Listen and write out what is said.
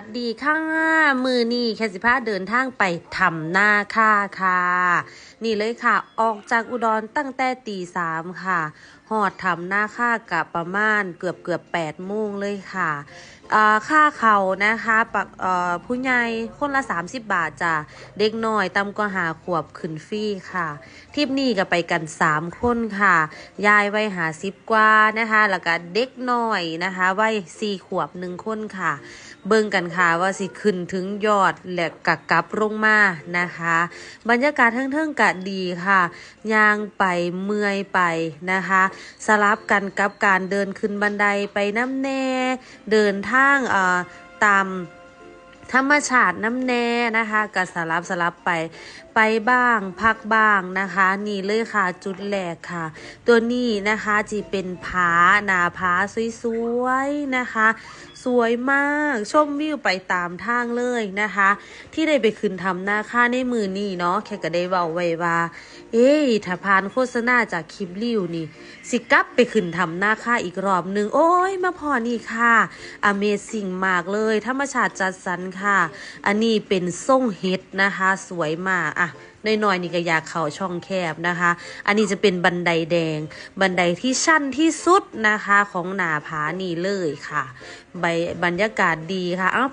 สวัสดีค่ะ มือนี่แคสิพาเดินทางไปทำหน้าค่าค่ะ นี่เลยค่ะ ออกจากอุดรตั้งแต่ตีสามค่ะ หอดทำหน้าค่ากับประมาณเกือบเกือบแปดโมงเลยค่ะ ค่าเขานะคะปักผู้ใหญ่คนละ 30 บาทจ้ะเด็กน้อยต่ำกว่าหาขวบขึ้นฟรีค่ะทริปนี้ก็ไปกัน 3 คนค่ะ ยายวัยหาสิบกว่านะคะ แล้วก็เด็กน้อยนะคะวัยสี่ขวบหนึ่งคนค่ะ เบิ่งกันค่ะว่าสิขึ้นถึงยอดและกะกลับลงมานะคะ บรรยากาศเทิงๆกะดีค่ะย่างไปเมื่อยไปนะคะ สลับกันกับการเดินขึ้นบันไดไปน้ำแน่เดินท่างเอ่อตาม ธรรมชาติน้ำแน่นะคะก็สลับสลับไป ไปบ้าง พักบ้างนะคะ นี่เลยค่ะจุดแรกค่ะ ตัวนี้นะคะจีเป็นผาหนาผาสวยๆนะคะ สวยมากชมวิวไปตามทางเลยนะคะ ที่ได้ไปขึ้นทำหน้าค่าในมือนี่เนาะแค่ก็ได้เบาไว้ว่า เอ้ยถ้าผ่านโฆษณาจากคลิปริวนี่ สิกลับไปขึ้นทำหน้าค่าอีกรอบหนึ่งโอ้ยมาพอนี่ค่ะ Amazing มากเลยธรรมชาติจัดสรรค่ะอันนี้เป็นส่งเฮ็ดนะคะ สวยมากอะน้อยๆนี่ก็อยากเข่าช่องแคบนะคะ อันนี้จะเป็นบันไดแดง บันไดที่ชั้นที่สุดนะคะของหนาผานี่เลยค่ะ ใบบรรยากาศดีค่ะเอา